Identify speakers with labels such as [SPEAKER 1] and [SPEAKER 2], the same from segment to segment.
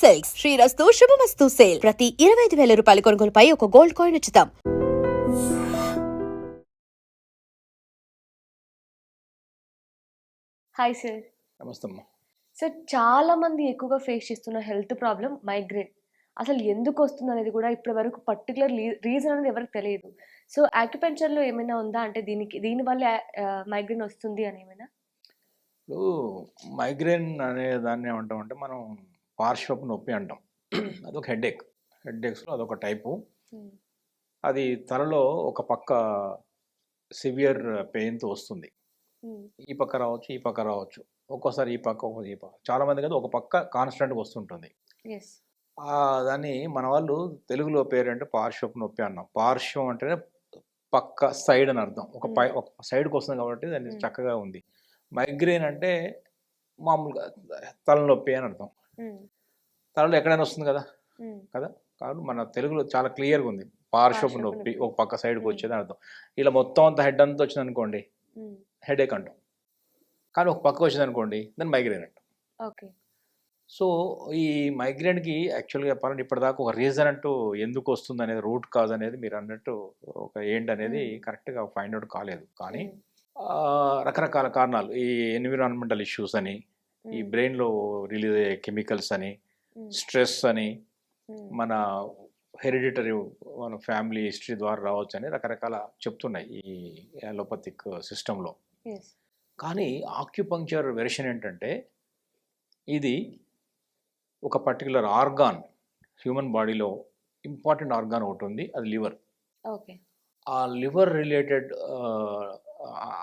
[SPEAKER 1] Silks. శ్రీరస్తు శుభమస్తు sale. ప్రతి ఇరవై ఐదు వేల రూపాయల కొనుగోలుపై ఒక గోల్డ్ కాయిన్ ఉచితం.
[SPEAKER 2] హాయ్ సార్
[SPEAKER 3] నమస్తే
[SPEAKER 2] సార్ చాలా మంది ఎక్కువగా ఫేస్ చేస్తున్న హెల్త్ ప్రాబ్లం మైగ్రేన్ అసలు ఎందుకు వస్తుంది అనేది కూడా ఇప్పటి వరకు పర్టికులర్ రీజన్ అనేది ఎవరికి తెలియదు. సో లో ఏమైనా ఉందా? అంటే దీనికి దీనివల్ల మైగ్రేన్ వస్తుంది అని ఏమైనా?
[SPEAKER 3] ఇప్పుడు మైగ్రేన్ అనే దాన్ని ఏమంటాం అంటే మనం పార్శ్వపు నొప్పి అంటాం. అదొక హెడేక్ హెడేక్స్లో అదొక టైపు. అది తలలో ఒక పక్క సివియర్ పెయిన్తో వస్తుంది. ఈ పక్క రావచ్చు ఈ పక్క రావచ్చు. ఒక్కోసారి ఈ పక్క ఒక్కోసారి ఈ పక్క. చాలా మంది కదా ఒక పక్క కాన్స్టెంట్గా వస్తుంటుంది. దాన్ని మన వాళ్ళు తెలుగులో పేరు అంటే పార్శ్వపు నొప్పి అన్నాం. పార్శ్వం అంటేనే పక్క సైడ్ అని అర్థం. ఒక పై ఒక సైడ్కి వస్తుంది కాబట్టి దాన్ని. చక్కగా ఉంది. మైగ్రేన్ అంటే మామూలుగా తలనొప్పి అని అర్థం. తలలో ఎక్కడైనా వస్తుంది కదా? కదా? కాబట్టి మన తెలుగులో చాలా క్లియర్గా ఉంది. పార్శ్వపు నొప్పి. ఒక పక్క సైడ్కి. వచ్చేది అర్థం. ఇలా మొత్తం అంతా హెడ్ అంతా వచ్చింది అనుకోండి హెడేక్ అంటాం. కానీ ఒక పక్క వచ్చింది అనుకోండి దాన్ని మైగ్రేన్ అంటాం.
[SPEAKER 2] ఓకే.
[SPEAKER 3] సో ఈ మైగ్రేన్కి యాక్చువల్గా చెప్పాలంటే ఇప్పటిదాకా ఒక రీజన్ అంటూ ఎందుకు వస్తుంది అనేది రూట్ కాజ్ అనేది మీరు అన్నట్టు ఒక ఏంటి అనేది. కరెక్ట్గా ఫైండ్ అవుట్ కాలేదు. కానీ రకరకాల కారణాలు ఈ ఎన్విరాన్మెంటల్ ఇష్యూస్ అని ఈ బ్రెయిన్లో రిలీజ్ అయ్యే కెమికల్స్ అని స్ట్రెస్ అని మన హెరిడిటరీ మన ఫ్యామిలీ హిస్టరీ ద్వారా రావచ్చు అని రకరకాల చెప్తున్నాయి ఈ అలోపతిక్ సిస్టంలో. కానీ ఆక్యుపంక్చర్ వెర్షన్ ఏంటంటే ఇది ఒక పర్టికులర్ ఆర్గాన్ హ్యూమన్ బాడీలో ఇంపార్టెంట్ ఆర్గాన్ ఒకటి ఉంది అది లివర్.
[SPEAKER 2] ఓకే.
[SPEAKER 3] ఆ లివర్ రిలేటెడ్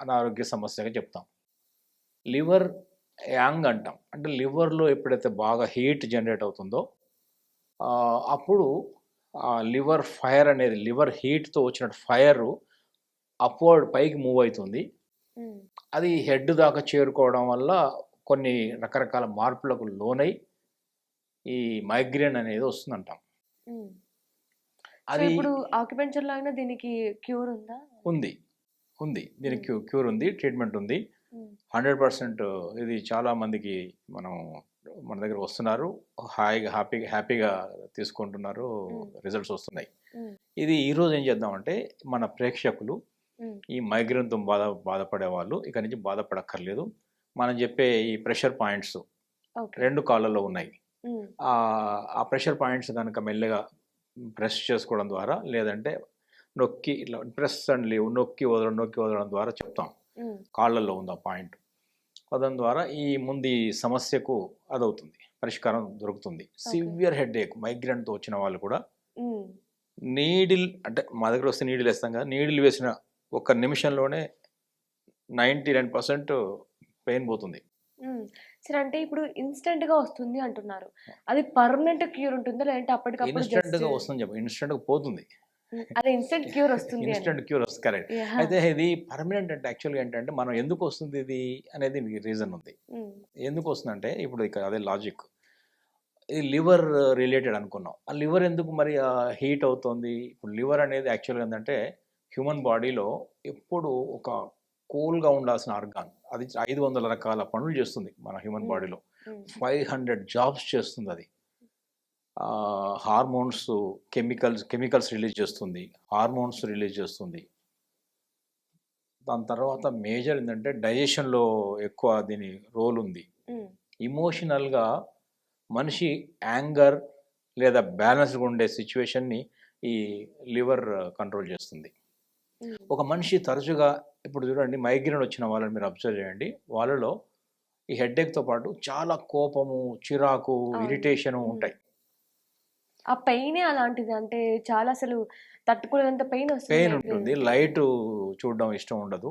[SPEAKER 3] అనారోగ్య సమస్యగా చెప్తాం. లివర్ యాంగ్ అంటాం. అంటే లివర్లో ఎప్పుడైతే బాగా హీట్ జనరేట్ అవుతుందో అప్పుడు లివర్ ఫైర్ అనేది లివర్ హీట్తో వచ్చిన ఫైర్ అప్వర్డ్ పైకి మూవ్ అవుతుంది. అది హెడ్ దాకా చేరుకోవడం వల్ల కొన్ని రకరకాల మార్పులకు లోనై ఈ మైగ్రేన్ అనేది వస్తుందంటాం. అది
[SPEAKER 2] ఇప్పుడు ఆక్యుపెంచర్లో అయినా దీనికి క్యూర్ ఉందా?
[SPEAKER 3] ఉంది. ఉంది. దీనికి. క్యూ క్యూర్ ఉంది ట్రీట్మెంట్ ఉంది. హండ్రెడ్ పర్సెంట్ ఇది చాలా మందికి మనం మన దగ్గర వస్తున్నారు. హాయిగా హ్యాపీగా హ్యాపీగా తీసుకుంటున్నారు. రిజల్ట్స్ వస్తున్నాయి. ఇది ఈరోజు ఏం చేద్దామంటే మన ప్రేక్షకులు. ఈ మైగ్రేన్తో బాధ బాధపడే వాళ్ళు ఇక నుంచి బాధపడక్కర్లేదు. మనం చెప్పే ఈ ప్రెషర్ పాయింట్స్ రెండు కాళ్ళల్లో ఉన్నాయి. ఆ ఆ ప్రెషర్ పాయింట్స్ కనుక మెల్లగా ప్రెస్ చేసుకోవడం ద్వారా లేదంటే నొక్కి ఇట్లా ప్రెస్ అండ్ లీవ్ నొక్కి వదలడం నొక్కి వదలడం ద్వారా చెప్తాం. కాళ్ళల్లో ఉంది ఆ పాయింట్? దాని ద్వారా ఈ ముందు సమస్యకు అదవుతుంది పరిష్కారం దొరుకుతుంది. సివియర్ హెడ్ ఏక్ మైగ్రేన్తో వచ్చిన వాళ్ళు కూడా నీడిల్ అంటే మా దగ్గర వస్తే నీడిల్ వేస్తాం కదా నీడిల్ వేసిన ఒక నిమిషంలోనే నైంటీ నైన్ పర్సెంట్ పెయిన్ పోతుంది.
[SPEAKER 2] సరే అంటే ఇప్పుడు ఇన్స్టెంట్గా వస్తుంది అంటున్నారు. అది పర్మనెంట్ క్యూర్ ఉంటుందా లేదంటే అప్పటికప్పుడు
[SPEAKER 3] ఇన్స్టెంట్గా
[SPEAKER 2] just-
[SPEAKER 3] వస్తుంది చెప్పి ఇన్స్టెంట్గా పోతుంది.
[SPEAKER 2] ఉమ్, అదే ఇన్స్టెంట్ క్యూర్ వస్తుంది.
[SPEAKER 3] ఇన్స్టెంట్ క్యూర్ వస్తుంది కరెక్ట్. అయితే ఇది పర్మనెంట్ అంటే యాక్చువల్గా ఏంటంటే మనం ఎందుకు వస్తుంది ఇది అనేది రీజన్ ఉంది.
[SPEAKER 2] ఉమ్,
[SPEAKER 3] ఎందుకు వస్తుందంటే ఇప్పుడు ఇక్కడ అదే లాజిక్ ఈ లివర్ రిలేటెడ్ అనుకున్నాం. ఆ లివర్ ఎందుకు మరి హీట్ అవుతుంది? ఇప్పుడు లివర్ అనేది యాక్చువల్గా ఏంటంటే హ్యూమన్ బాడీలో ఎప్పుడు ఒక కూల్గా ఉండాల్సిన ఆర్గాన్ అది ఐదు వందల రకాల పనులు చేస్తుంది మన హ్యూమన్
[SPEAKER 2] Hmm.
[SPEAKER 3] బాడీలో ఫైవ్ హండ్రెడ్ జాబ్స్ చేస్తుంది అది. హార్మోన్స్ కెమికల్స్ కెమికల్స్ రిలీజ్ చేస్తుంది. హార్మోన్స్ రిలీజ్ చేస్తుంది. దాని తర్వాత మేజర్ ఏంటంటే డైజెషన్లో ఎక్కువ దీని రోల్ ఉంది. ఇమోషనల్గా మనిషి యాంగర్ లేదా బ్యాలెన్స్గా ఉండే సిచ్యువేషన్ని ఈ లివర్ కంట్రోల్ చేస్తుంది. ఒక మనిషి తరచుగా ఇప్పుడు చూడండి మైగ్రేన్ వచ్చిన వాళ్ళని మీరు అబ్జర్వ్ చేయండి. వాళ్ళలో ఈ హెడ్ఏక్తో పాటు చాలా కోపము చిరాకు. ఇరిటేషను. ఉంటాయి.
[SPEAKER 2] ఆ పెయినే అలాంటిది అంటే చాలా అసలు తట్టుకోలేనంత పెయిన్
[SPEAKER 3] పెయిన్ ఉంటుంది. లైట్ చూడడం ఇష్టం ఉండదు.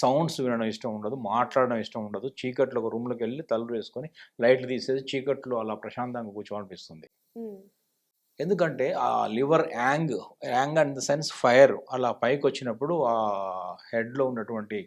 [SPEAKER 3] సౌండ్స్ వినడం ఇష్టం ఉండదు. మాట్లాడడం ఇష్టం ఉండదు. చీకట్లో ఒక రూమ్లోకి వెళ్ళి తలుపు వేసుకొని లైట్లు తీసేసి చీకట్లో అలా ప్రశాంతంగా కూర్చోవాలనిపిస్తుంది.
[SPEAKER 2] ఉమ్,
[SPEAKER 3] ఎందుకంటే ఆ liver yang yang and the sense fire అలా పైకి వచ్చినప్పుడు ఆ హెడ్లో ఉన్నటువంటి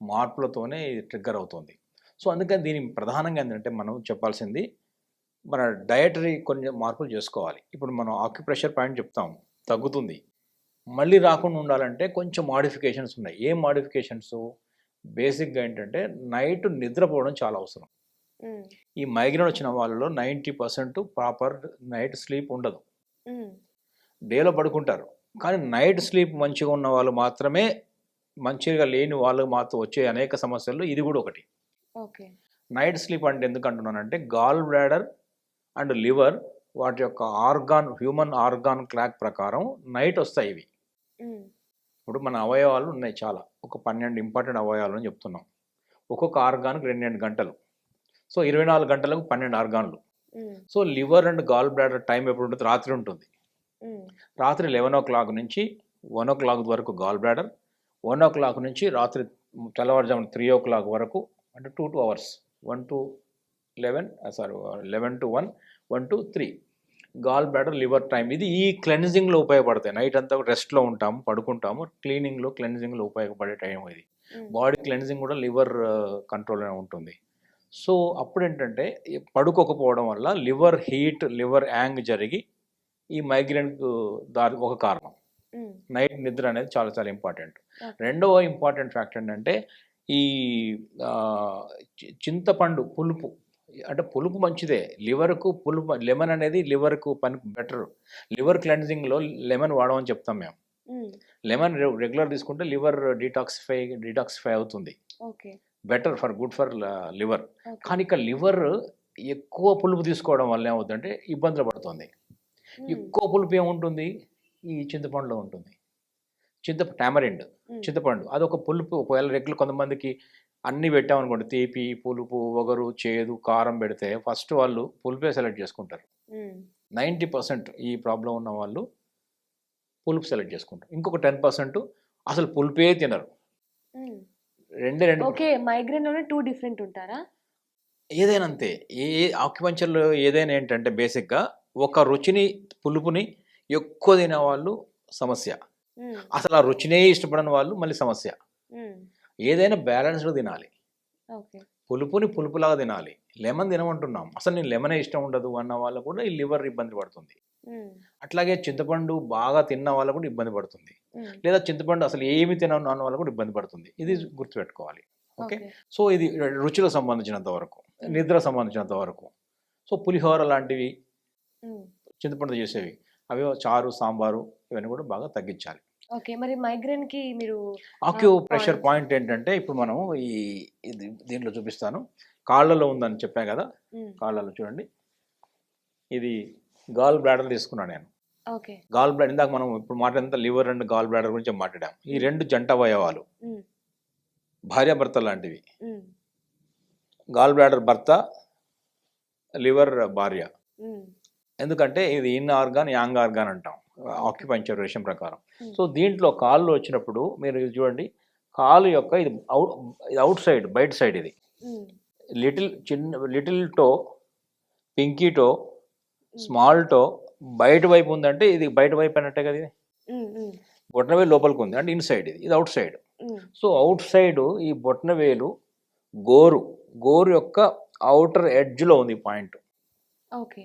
[SPEAKER 3] మార్పులతోనే ట్రిగ్గర్ అవుతుంది. సో అందుకని దీని ప్రధానంగా ఏంటంటే మనం చెప్పాల్సింది మన డయటరీ కొన్ని మార్పులు చేసుకోవాలి. ఇప్పుడు మనం ఆక్యుప్రెషర్ పాయింట్ చెప్తాం తగ్గుతుంది. మళ్ళీ రాకుండా ఉండాలంటే కొంచెం మాడిఫికేషన్స్ ఉన్నాయి. ఏం మాడిఫికేషన్స్? బేసిక్గా ఏంటంటే నైట్ నిద్రపోవడం చాలా అవసరం. ఈ మైగ్రేన్ వచ్చిన వాళ్ళలో ninety percent proper night sleep ఉండదు. డేలో పడుకుంటారు. కానీ నైట్ స్లీప్ మంచిగా ఉన్న వాళ్ళు మాత్రమే మంచిగా లేని వాళ్ళు మాత్రం వచ్చే అనేక సమస్యల్లో ఇది కూడా ఒకటి.
[SPEAKER 2] ఓకే.
[SPEAKER 3] నైట్ స్లీప్ అంటే ఎందుకు అంటున్నానంటే గాల్ బ్లాడర్ అండ్ లివర్ వాటి యొక్క ఆర్గాన్ హ్యూమన్ ఆర్గాన్ క్లాక్ ప్రకారం నైట్ వస్తాయి ఇవి. ఇప్పుడు మన అవయవాలు ఉన్నాయి చాలా. ఒక పన్నెండు ఇంపార్టెంట్ అవయవాలు అని చెప్తున్నాం. ఒక్కొక్క ఆర్గాన్కి రెండు రెండు గంటలు. సో ఇరవై నాలుగు గంటలకు పన్నెండు ఆర్గాన్లు. So liver and gall bladder time ఎప్పుడు ఉంటుంది రాత్రి ఉంటుంది. రాత్రి లెవెన్ ఓ క్లాక్ నుంచి వన్ ఓ క్లాక్ వరకు gall bladder one o'clock నుంచి రాత్రి తెల్లవారుజామున త్రీ ఓ క్లాక్ వరకు అంటే two two hours one to eleven sorry eleven to one one to three. Gall bladder liver time ఇది ఈ క్లెన్జింగ్లో ఉపయోగపడతాయి. నైట్ అంతా రెస్ట్లో ఉంటాము పడుకుంటాము. క్లీనింగ్లో క్లెన్జింగ్లో ఉపయోగపడే టైం ఇది. బాడీ క్లెన్జింగ్ కూడా లివర్ కంట్రోల్లోనే ఉంటుంది. సో అప్పుడు ఏంటంటే పడుకోకపోవడం వల్ల లివర్ హీట్ లివర్ యాంగ్ జరిగి ఈ మైగ్రేన్కు దారి ఒక కారణం. నైట్ నిద్ర అనేది చాలా చాలా ఇంపార్టెంట్. రెండవ ఇంపార్టెంట్ ఫ్యాక్టర్ ఏంటంటే ఈ చింతపండు పులుపు. అంటే పులుపు మంచిదే. లివర్కు పులుపు లెమన్ అనేది లివర్కు పని బెటర్. లివర్ క్లెన్జింగ్లో లెమన్ వాడమని చెప్తాం మేము. లెమన్ రెగ్యులర్ తీసుకుంటే లివర్ డిటాక్సిఫై డిటాక్సిఫై అవుతుంది. Better for good for liver. కానీ ఇక లివర్ ఎక్కువ పులుపు తీసుకోవడం వల్ల ఏమవుతుందంటే ఇబ్బందులు పడుతుంది. ఎక్కువ పులుపు ఏముంటుంది? ఈ చింతపండులో ఉంటుంది. చింత టామరిండ్. చింతపండు. అదొక పులుపు. ఒకవేళ రెగ్యులర్ కొంతమందికి అన్ని పెట్టామనుకోండి. తీపి పులుపు ఒగరు చేదు కారం పెడితే ఫస్ట్ వాళ్ళు పులుపే సెలెక్ట్ చేసుకుంటారు. నైంటీ పర్సెంట్ ఈ ప్రాబ్లం ఉన్న వాళ్ళు పులుపు సెలెక్ట్ చేసుకుంటారు. ఇంకొక టెన్ పర్సెంట్ అసలు పులుపే తినరు. రెండే రెండు
[SPEAKER 2] ఓకే మైగ్రేన్లోనే టూ డిఫరెంట్ ఉంటారా?
[SPEAKER 3] ఏదైనా అంతే ఏ ఆక్యుపంచర్లో ఏదైనా ఏంటంటే బేసిక్గా ఒక రుచిని పులుపుని ఎక్కువ తినే వాళ్ళు సమస్య అసలు ఆ రుచినే ఇష్టపడని వాళ్ళు మళ్ళీ సమస్య. ఏదైనా బ్యాలెన్స్డ్ తినాలి. పులుపుని పులుపులాగా తినాలి. లెమన్ తినమంటున్నాం. అసలు నేను లెమనే ఇష్టం ఉండదు అన్న వాళ్ళు కూడా ఈ లివర్ ఇబ్బంది పడుతుంది. అట్లాగే చింతపండు బాగా తిన్న వాళ్ళు కూడా ఇబ్బంది పడుతుంది. లేదా చింతపండు అసలు ఏమి తినను అన్న వాళ్ళు కూడా ఇబ్బంది పడుతుంది. ఇది గుర్తుపెట్టుకోవాలి. ఓకే? సో ఇది రుచులకు సంబంధించినంత వరకు నిద్ర సంబంధించినంత వరకు. సో పులిహోర లాంటివి చింతపండు చేసేవి అవి చారు సాంబారు ఇవన్నీ కూడా బాగా తగ్గించాలి.
[SPEAKER 2] ఓకే. మరి మైగ్రేన్కి మీరు
[SPEAKER 3] ఆక్యూ. ప్రెషర్ పాయింట్ ఏంటంటే ఇప్పుడు మనం ఈ ఇది దీంట్లో చూపిస్తాను. కాళ్ళలో ఉందని చెప్పాను కదా? కాళ్ళలో చూడండి. ఇది గాల్ బ్లాడర్ తీసుకున్నాను నేను.
[SPEAKER 2] ఓకే.
[SPEAKER 3] గాల్ బ్లాడర్ ఇందాక మనం ఇప్పుడు మాట్లాడినంత లివర్ అండ్ గాల్ బ్లాడర్ గురించి మాట్లాడాం ఈ రెండు జంట అవయవాలు. భార్యాభర్త లాంటివి. గాల్ బ్లాడర్ భర్త లివర్ భార్య. ఎందుకంటే ఇది ఇన్ ఆర్గాన్ యాంగ్ ఆర్గాన్ అంటాం. ఆక్యుపంచర్ రేషన్ ప్రకారం.
[SPEAKER 2] Hmm.
[SPEAKER 3] సో దీంట్లో కాళ్ళు వచ్చినప్పుడు మీరు ఇది చూడండి కాలు యొక్క ఇది అవుట్ ఇది అవుట్ సైడ్ బయట సైడ్ ఇది.
[SPEAKER 2] ఉమ్,
[SPEAKER 3] లిటిల్ చిన్న little toe pinky toe small toe బయట వైపు ఉందంటే ఇది బయట వైపు అన్నట్టే కదా ఇది? బొట్టనవేలు లోపలికి ఉంది అంటే ఇన్ సైడ్ ఇది ఇది outside. So outside ఈ బొట్టనవేలు గోరు గోరు యొక్క అవుటర్ ఎడ్జ్లో ఉంది పాయింట్.
[SPEAKER 2] ఓకే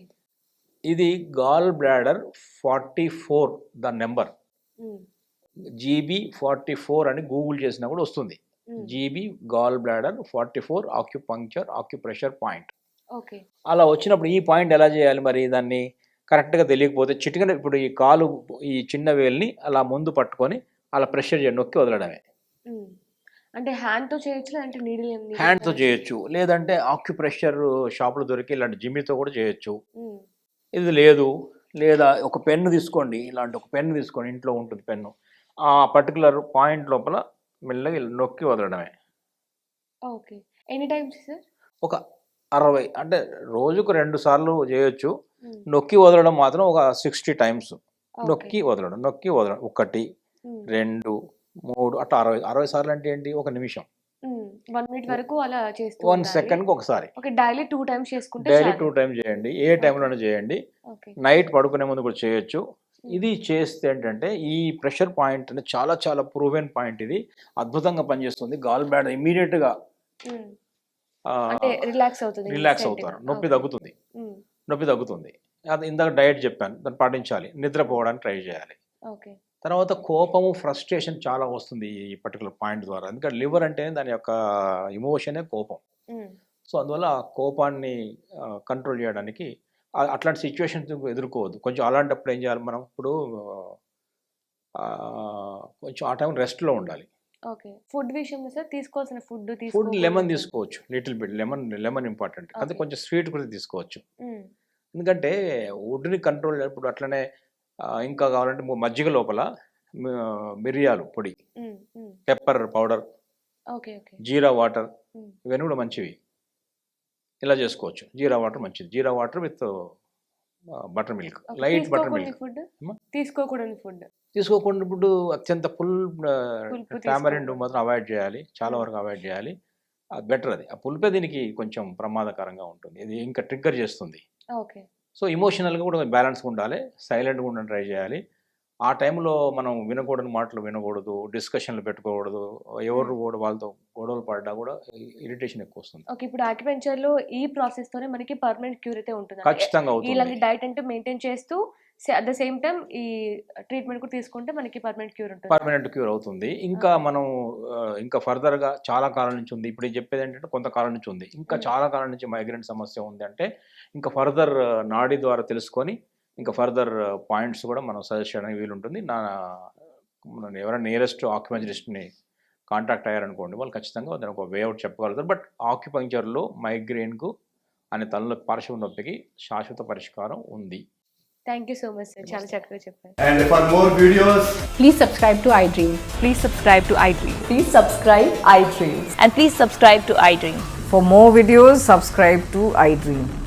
[SPEAKER 3] ఇది gall bladder forty four the number GB forty four అని గూగుల్ చేసినా కూడా వస్తుంది. GB gall bladder forty four acupuncture acupressure point
[SPEAKER 2] okay
[SPEAKER 3] అలా వచ్చినప్పుడు ఈ పాయింట్ ఎలా చేయాలి మరి దాన్ని? కరెక్ట్గా తెలియకపోతే చిటికన ఇప్పుడు ఈ కాలు ఈ చిన్న వేల్ని అలా ముందు పట్టుకొని అలా ప్రెషర్ చేయండి నొక్కి వదలడమే.
[SPEAKER 2] ఉమ్. అంటే హ్యాండ్తో చేయొచ్చు నీడిల్
[SPEAKER 3] హ్యాండ్తో చేయొచ్చు? లేదంటే ఆక్యుప్రెషర్ షాపులో దొరికి ఇలాంటి జిమ్మితో కూడా చేయొచ్చు. ఇది లేదు. లేదా ఒక పెన్ను తీసుకోండి. ఇలాంటి ఒక పెన్ను తీసుకోండి ఇంట్లో ఉంటుంది పెన్ను. ఆ పర్టికులర్ పాయింట్ లోపల మెల్లగా ఇలా నొక్కి వదలడమే.
[SPEAKER 2] ఓకే. Any times sir?
[SPEAKER 3] ఒక అరవై. అంటే రోజుకు రెండు సార్లు చేయొచ్చు. నొక్కి వదలడం మాత్రం ఒక సిక్స్టీ టైమ్స్. నొక్కి వదలడం. నొక్కి వదలడం. ఒకటి రెండు మూడు అట్లా అరవై. అరవై సార్లు అంటే ఏంటి? ఒక నిమిషం.
[SPEAKER 2] వన్ మినిట్ వరకు అలా చేస్తూ
[SPEAKER 3] వన్
[SPEAKER 2] ఉండాలి.
[SPEAKER 3] సెకండ్కి ఒకసారి.
[SPEAKER 2] ఓకే డైలీ టూ టైమ్స్ చేసుకుంటే
[SPEAKER 3] డైలీ. టూ టైమ్స్ చేయండి ఏ టైంలోనే చేయండి. నైట్ పడుకునే ముందు కూడా చేయొచ్చు. ఇది చేస్తే ఏంటంటే ఈ ప్రెషర్ పాయింట్ అనేది చాలా చాలా ప్రూవెన్ పాయింట్ ఇది. అద్భుతంగా పనిచేస్తుంది. గాల్ బ్లాడర్ ఇమీడియట్గా
[SPEAKER 2] ఉమ్. అంటే రిలాక్స్ అవుతుంది.
[SPEAKER 3] రిలాక్స్. అవుతారు. నొప్పి. తగ్గుతుంది. నొప్పి తగ్గుతుంది. అది ఇందాక డయట్ చెప్పాను దాన్ని పాటించాలి. నిద్రపోవడానికి ట్రై చేయాలి.
[SPEAKER 2] ఓకే.
[SPEAKER 3] తర్వాత కోపము ఫ్రస్ట్రేషన్ చాలా వస్తుంది ఈ పర్టికులర్ పాయింట్ ద్వారా. ఎందుకంటే లివర్ అంటే దాని యొక్క ఇమోషనే కోపం. సో అందువల్ల ఆ కోపాన్ని కంట్రోల్ చేయడానికి అట్లాంటి సిచ్యువేషన్స్ ఎదుర్కోవద్దు. కొంచెం అలాంటప్పుడు ఏం చేయాలి మనం? ఇప్పుడు కొంచెం ఆ టైం రెస్ట్లో ఉండాలి.
[SPEAKER 2] ఓకే. ఫుడ్ విషయంలో సార్ తీసుకోవాల్సిన ఫుడ్
[SPEAKER 3] ఫుడ్ లెమన్ తీసుకోవచ్చు. Little bit lemon lemon important. అది. కొంచెం స్వీట్ కూడా తీసుకోవచ్చు. ఎందుకంటే వుడ్ని కంట్రోల్ ఇప్పుడు అట్లనే ఇంకా కావాలంటే మజ్జిగ లోపల మిరియాలు పొడి పెప్పర్ పౌడర్ జీరా వాటర్. ఇవన్నీ కూడా మంచివి. ఇలా చేసుకోవచ్చు. జీరా వాటర్ మంచిది. Jeera water with buttermilk. Light buttermilk.
[SPEAKER 2] Food? తీసుకోకూడని food.
[SPEAKER 3] తీసుకోకుండా ఇప్పుడు అత్యంత ఫుల్ టామరెండ్. మాత్రం అవాయిడ్ చేయాలి. చాలా. వరకు అవాయిడ్ చేయాలి. అది బెటర్ అది. ఆ పులిపే దీనికి కొంచెం ప్రమాదకరంగా ఉంటుంది. ఇది ఇంకా ట్రిగ్గర్ చేస్తుంది.
[SPEAKER 2] ఓకే.
[SPEAKER 3] సో ఇమోషనల్గా కూడా బ్యాలెన్స్గా ఉండాలి. సైలెంట్గా ఉండడం ట్రై చేయాలి. ఆ టైంలో మనం వినకూడని మాటలు వినకూడదు డిస్కషన్లు పెట్టుకోకూడదు ఎవరు కూడా వాళ్ళతో గొడవలు పడ్డా కూడా ఇరిటేషన్ ఎక్కువ వస్తుంది
[SPEAKER 2] ఓకే ఇప్పుడు ఆక్యుపెంచర్లో ఈ ప్రాసెస్ తోనే మనకి పర్మనెంట్ క్యూర్ అయితే ఉంటుంది
[SPEAKER 3] ఖచ్చితంగా
[SPEAKER 2] ఇలాంటి
[SPEAKER 3] అవుతుంది.
[SPEAKER 2] డైట్ అంటే మెయింటైన్ చేస్తూ అట్ ద సేమ్ టైం ఈ ట్రీట్మెంట్ కూడా తీసుకుంటే మనకి పర్మనెంట్ క్యూర్ ఉంటుంది.
[SPEAKER 3] పర్మనెంట్ క్యూర్ అవుతుంది. ఇంకా మనం ఇంకా ఫర్దర్గా చాలా కాలం నుంచి ఉంది. ఇప్పుడు చెప్పేది ఏంటంటే కొంతకాలం నుంచి ఉంది. ఇంకా. చాలా కాలం నుంచి మైగ్రేన్ సమస్య ఉంది అంటే ఇంకా ఫర్దర్ నాడీ ద్వారా తెలుసుకొని ఇంకా ఫర్దర్ పాయింట్స్ కూడా మనం సజెస్ట్ చేయడానికి వీలుంటుంది నా మన ఎవరైనా నియరెస్ట్ ఆక్యుపెంచరిస్ట్ని కాంటాక్ట్ అయ్యారనుకోండి వాళ్ళు ఖచ్చితంగా దానికి ఒక వేఅవుట్ చెప్పగలుగుతారు బట్ ఆక్యుపంక్చర్లో మైగ్రేన్కు అనే తలనొప్పి పార్శ్వ నొప్పికి శాశ్వత పరిష్కారం ఉంది
[SPEAKER 2] thank you so much sir చాలా చక్కగా చెప్పారు
[SPEAKER 4] And for more videos,
[SPEAKER 5] Please subscribe to iDream.
[SPEAKER 6] Please subscribe to iDream.
[SPEAKER 5] Please subscribe iDreams.
[SPEAKER 6] And please subscribe to iDream.
[SPEAKER 5] For more videos, subscribe to iDream.
[SPEAKER 4] please like, share, and